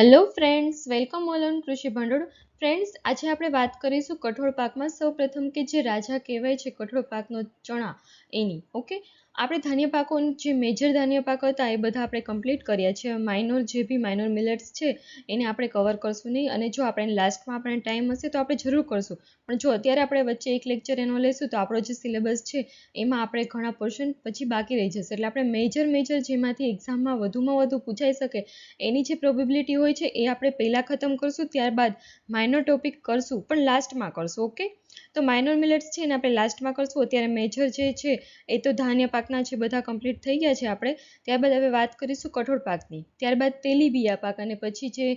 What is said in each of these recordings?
Hello friends welcome all on Krishi Bandu friends આજે આપણે વાત કરીશું કઠોળ પાકમાં. સૌપ્રથમ કે જે રાજા કહેવાય છે કઠોળ પાકનો ચણા, એની ઓકે આપણે ધાન્ય પાકો, જે મેજર ધાન્ય પાક હતા, એ બધા આપણે કમ્પ્લીટ કર્યા છે. માઇનોર જે બી માઇનોર મિલેટ્સ છે, એને આપણે કવર કરશું નહીં. અને જો આપણે લાસ્ટમાં આપણે ટાઈમ હશે તો આપણે જરૂર કરશું. પણ જો અત્યારે આપણે વચ્ચે એક લેક્ચર એનો લઈશું તો આપણો જે સિલેબસ છે, એમાં આપણે ઘણા પોર્શન પછી બાકી રહી જશે. એટલે આપણે મેજર મેજર જેમાંથી એક્ઝામમાં વધુમાં વધુ પૂછાઈ શકે, એની જે પ્રોબેબિલિટી હોય છે, એ આપણે પહેલાં ખતમ કરશું. ત્યારબાદ માઇનોર ટોપિક કરશું, પણ લાસ્ટમાં કરશું ઓકે તો માઇનોર મિલેટ્સ છે ને આપણે લાસ્ટમાં કરશું. અત્યારે મેજર જે છે, એ તો ધાન્ય પાકના છે, બધા કમ્પ્લીટ થઈ ગયા છે આપણે. ત્યારબાદ હવે વાત કરીશું કઠોળ પાકની. ત્યારબાદ તેલીબિયા પાક અને પછી જે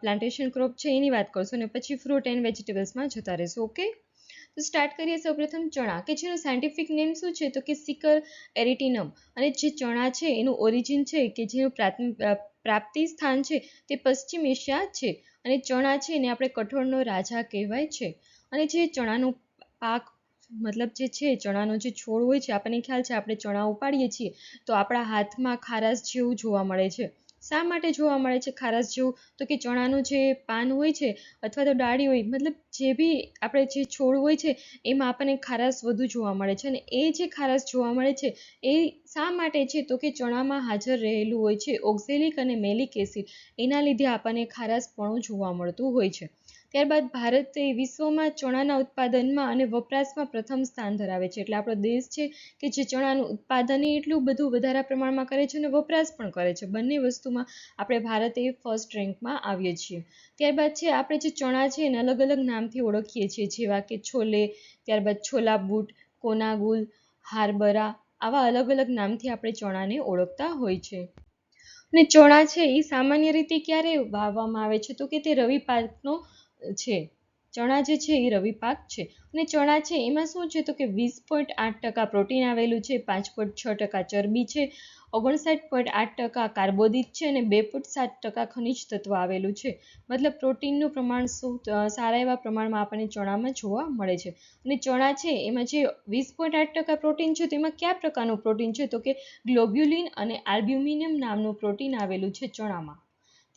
પ્લાન્ટેશન ક્રોપ છે એની વાત કરશું અને પછી ફ્રૂટ એન્ડ વેજીટેબલ્સમાં જતા રહેશું ઓકે તો સ્ટાર્ટ કરીએ સૌપ્રથમ ચણા કે જેનું સાયન્ટિફિક નેમ શું છે? તો કે સિકર એરિટિનમ અને જે ચણા છે, એનું ઓરિજિન છે કે જેનું પ્રાપ્તિ સ્થાન છે તે પશ્ચિમ એશિયા છે. અને ચણા છે એને આપણે કઠોળનો રાજા કહેવાય છે. અને જે ચણાનો પાક, મતલબ જે છે, ચણાનો જે છોડ હોય છે, આપણને ખ્યાલ છે, આપણે ચણા ઉપાડીએ છીએ, તો આપણા હાથમાં ખારાશ જેવું જોવા મળે છે. શા માટે જોવા મળે છે? ખારસ જેવું તો કે ચણાનું જે પાન હોય છે અથવા તો ડાળી હોય, મતલબ જે બી આપણે જે છોડ હોય છે, એમાં આપણને ખારસ વધુ જોવા મળે છે. અને એ જે ખારસ જોવા મળે છે, એ શા માટે છે? તો કે ચણામાં હાજર રહેલું હોય છે ઓક્ઝેલિક અને મેલિક એસિડ. એના લીધે આપણને ખારસપણું જોવા મળતું હોય છે. ત્યારબાદ ભારત એ વિશ્વમાં ચણાના ઉત્પાદનમાં અને વપરાશમાં પ્રથમ સ્થાન ધરાવે છે. એટલે આપણો દેશ છે કે જે ચણાનું ઉત્પાદન એટલું બધું વધારા પ્રમાણમાં કરે છે અને વપરાશ પણ કરે છે. બંને વસ્તુમાં આપણે ભારત એ ફર્સ્ટ રેન્કમાં આવીએ છીએ. ત્યારબાદ છે આપણે જે ચણા છે એને અલગ અલગ નામથી ઓળખીએ છીએ. જેવા કે છોલે, ત્યારબાદ છોલા બૂટ, કોનાગુલ, હારબરા આવા અલગ અલગ નામથી આપણે ચણાને ઓળખતા હોય છે. અને ચણા છે એ સામાન્ય રીતે ક્યારે વાવવામાં આવે છે તો કે તે રવિ પાકનો છે. ચણા જે છે એ રવિ પાક છે. અને ચણા છે એમાં શું છે તો કે વીસ પોઈન્ટ આઠ ટકા પ્રોટીન આવેલું છે, પાંચ પોઈન્ટ છ ટકા ચરબી છે, ઓગણસાઠ પોઈન્ટ આઠ ટકા કાર્બોદિત છે અને બે પોઈન્ટ સાત ટકા ખનિજ તત્વ આવેલું છે. મતલબ પ્રોટીનનું પ્રમાણ શું સારા એવા પ્રમાણમાં આપણને ચણામાં જોવા મળે છે. અને ચણા છે એમાં જે વીસ પોઈન્ટ આઠ ટકા પ્રોટીન છે તેમાં કયા પ્રકારનું પ્રોટીન છે તો કે ગ્લોબ્યુલિન અને આલ્બ્યુમિનિયમ નામનું પ્રોટીન આવેલું છે ચણામાં.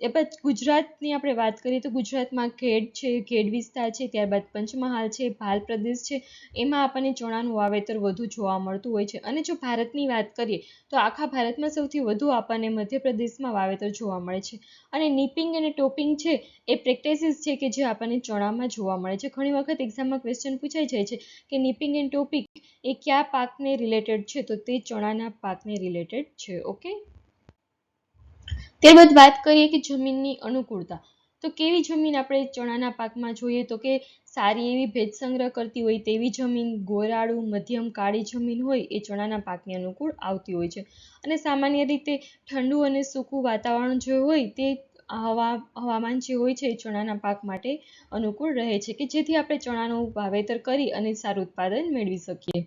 એ બાદ ગુજરાતની આપણે વાત કરીએ તો ગુજરાતમાં ખેડ છે ખેડ વિસ્તાર છે, ત્યારબાદ પંચમહાલ છે, ભાલ પ્રદેશ છે, એમાં આપણને ચણાનું વાવેતર વધુ જોવા મળતું હોય છે. અને જો ભારતની વાત કરીએ તો આખા ભારતમાં સૌથી વધુ આપણને મધ્યપ્રદેશમાં વાવેતર જોવા મળે છે. અને નિપિંગ અને ટોપિંગ છે એ પ્રેક્ટિસિસ છે કે જે આપણને ચણામાં જોવા મળે છે. ઘણી વખત એક્ઝામમાં ક્વેશ્ચન પૂછાઈ જાય છે કે નિપિંગ એન્ડ ટોપિંગ એ કયા પાકને રિલેટેડ છે? તો તે ચણાના પાકને રિલેટેડ છે. ઓકે ત્યારબાદ વાત કરીએ કે જમીનની અનુકૂળતા. તો કેવી જમીન આપણે ચણાના પાકમાં જોઈએ તો કે સારી એવી ભેજ સંગ્રહ કરતી હોય તેવી જમીન, ગોરાળું, મધ્યમ, કાળી જમીન હોય એ ચણાના પાકને અનુકૂળ આવતી હોય છે. અને સામાન્ય રીતે ઠંડુ અને સૂકું વાતાવરણ જે હોય તે હવા, હવામાન જે હોય છે એ ચણાના પાક માટે અનુકૂળ રહે છે કે જેથી આપણે ચણાનું વાવેતર કરી અને સારું ઉત્પાદન મેળવી શકીએ.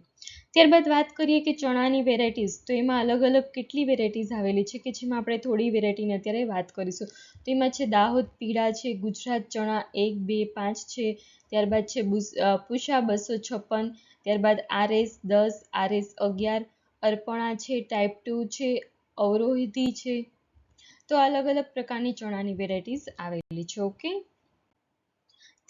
ત્યારબાદ વાત કરીએ કે ચણાની વેરાયટીઝ તો એમાં અલગ અલગ કેટલી વેરાયટીઝ આવેલી છે કે જેમાં આપણે થોડી વેરાયટીની અત્યારે વાત કરીશું? તો એમાં છે દાહોદ પીળા છે, ગુજરાત ચણા એક, બે, પાંચ છે, ત્યારબાદ છે પુષા બસો છપ્પન, ત્યારબાદ આરએસ દસ, આરએસ અગિયાર, અર્પણા છે ટાઈપ ટુ છે, અવરોહિતી છે. તો અલગ અલગ પ્રકારની ચણાની વેરાયટીઝ આવેલી છે ઓકે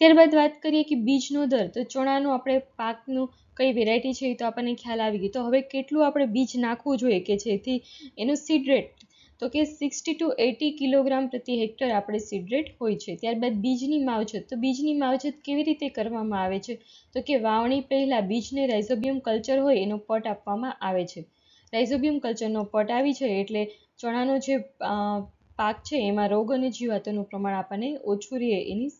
ત્યારબાદ વાત કરીએ કે બીજનો દર. તો ચણાનું આપણે પાકનું કઈ વેરાયટી છે એ તો આપણને ખ્યાલ આવી ગયો. તો હવે કેટલું આપણે બીજ નાખવું જોઈએ કે જેથી એનું સીડ રેટ તો કે સિક્સટી ટુ એટી કિલોગ્રામ પ્રતિ હેક્ટર આપણે સીડ રેટ હોય છે. ત્યારબાદ બીજની માવજત, તો બીજની માવજત કેવી રીતે કરવામાં આવે છે? તો કે વાવણી પહેલાં બીજને રાઇઝોબિયમ કલ્ચર હોય એનો પટ આપવામાં આવે છે. રાઇઝોબિયમ કલ્ચરનો પટ આવી છે એટલે ચણાનો જે પાક છે એમાં રોગ અને જીવાતોનું પ્રમાણ આપણને ઓછું રહે એની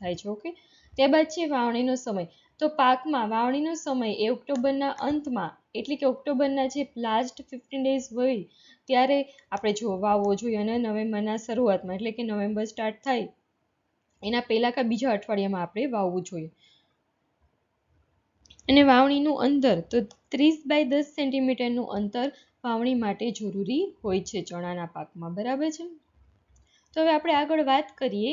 થાય છે ઓકે ત્યારબાદ છે વાવણીનો સમય. તો પાકમાં વાવણીનો સમય એ ઓક્ટોબરના અંતમાં, એટલે કે ઓક્ટોબરના જે લાસ્ટ ફિફ્ટીન ડેઝ હોય, ત્યારે આપણે જો વાવવો જોઈએ અને નવેમ્બરના શરૂઆતમાં, એટલે કે નવેમ્બર સ્ટાર્ટ થાય, એના પહેલાં કા બીજા અઠવાડિયામાં આપણે વાવવું જોઈએ. અને વાવણીનું અંતર, તો ત્રીસ બાય દસ સેન્ટીમીટરનું અંતર વાવણી માટે જરૂરી હોય છે ચણાના પાકમાં, બરાબર છે? તો હવે આપણે આગળ વાત કરીએ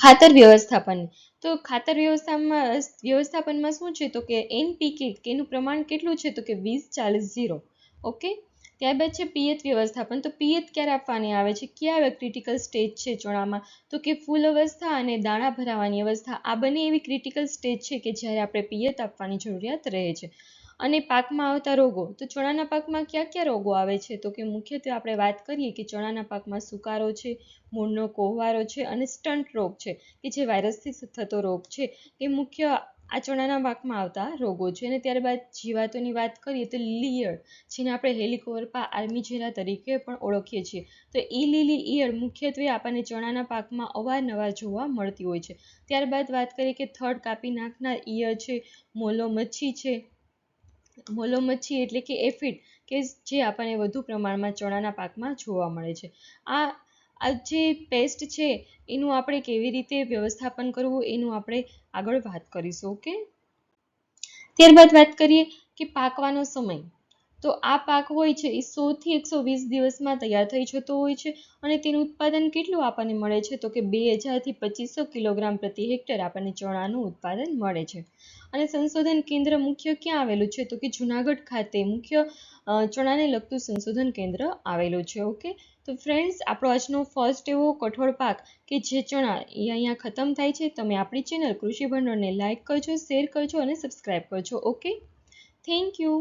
ખાતર વ્યવસ્થાપન. તો ખાતર વ્યવસ્થામાં, વ્યવસ્થાપનમાં શું છે? તો કે એનપીકે એનું પ્રમાણ કેટલું છે? તો કે વીસ ચાલીસ ઝીરો. ઓકે? ત્યારબાદ છે પિયત વ્યવસ્થાપન. તો પિયત ક્યારે આપવાની આવે છે? ક્યાં ક્રિટિકલ સ્ટેજ છે ચણામાં. તો કે ફૂલ અવસ્થા અને દાણા ભરાવાની અવસ્થા. આ બંને એવી ક્રિટિકલ સ્ટેજ છે કે જ્યારે આપણે પિયત આપવાની જરૂરિયાત રહે છે. અને પાકમાં આવતા રોગો. તો ચણાના પાકમાં કયા કયા રોગો આવે છે? તો કે મુખ્યત્વે આપણે વાત કરીએ કે ચણાના પાકમાં સુકારો છે, મૂળનો કોહવારો છે અને સ્ટન્ટ રોગ છે, કે જે વાયરસથી થતો રોગ છે, એ મુખ્ય આ ચણાના પાકમાં આવતા રોગો છે. અને ત્યારબાદ જીવાતોની વાત કરીએ તો લીયળ જેને આપણે હેલિકોવર્પા આર્મીજેરા તરીકે પણ ઓળખીએ છીએ. તો એ લીલી ઈયળ મુખ્યત્વે આપણને ચણાના પાકમાં અવારનવાર જોવા મળતી હોય છે. ત્યારબાદ વાત કરીએ કે થડ કાપી નાખનાર ઈયળ છે, મોલો મચ્છી છે મોલો મચ્છી એટલે કે એફિડ, કે જે આપણને વધુ પ્રમાણમાં ચણાના પાકમાં જોવા મળે છે. આ આ જે પેસ્ટ છે, એનું આપણે કેવી રીતે વ્યવસ્થાપન કરવું, એનું આપણે આગળ વાત કરીશું, ઓકે? ત્યારબાદ વાત કરીએ કે પાકવાનો સમય. તો આ પાક હોય છે એ સોથી એકસો વીસ દિવસમાં તૈયાર થઈ જતો હોય છે અને તેનું ઉત્પાદન કેટલું આપણને મળે છે? તો કે બે હજારથી પચીસો કિલોગ્રામ પ્રતિ હેક્ટર આપણને ચણાનું ઉત્પાદન મળે છે. અને સંશોધન કેન્દ્ર મુખ્ય ક્યાં આવેલું છે? તો કે જુનાગઢ ખાતે મુખ્ય ચણાને લગતું સંશોધન કેન્દ્ર આવેલું છે. ઓકે? તો ફ્રેન્ડ્સ, આપણો આજનો ફર્સ્ટ એવો કઠોળ પાક કે જે ચણા એ અહીંયા ખતમ થાય છે, તમે આપણી ચેનલ કૃષિ ભંડોળને લાઇક કરજો, શેર કરજો અને સબસ્ક્રાઈબ કરજો. ઓકે? Thank you.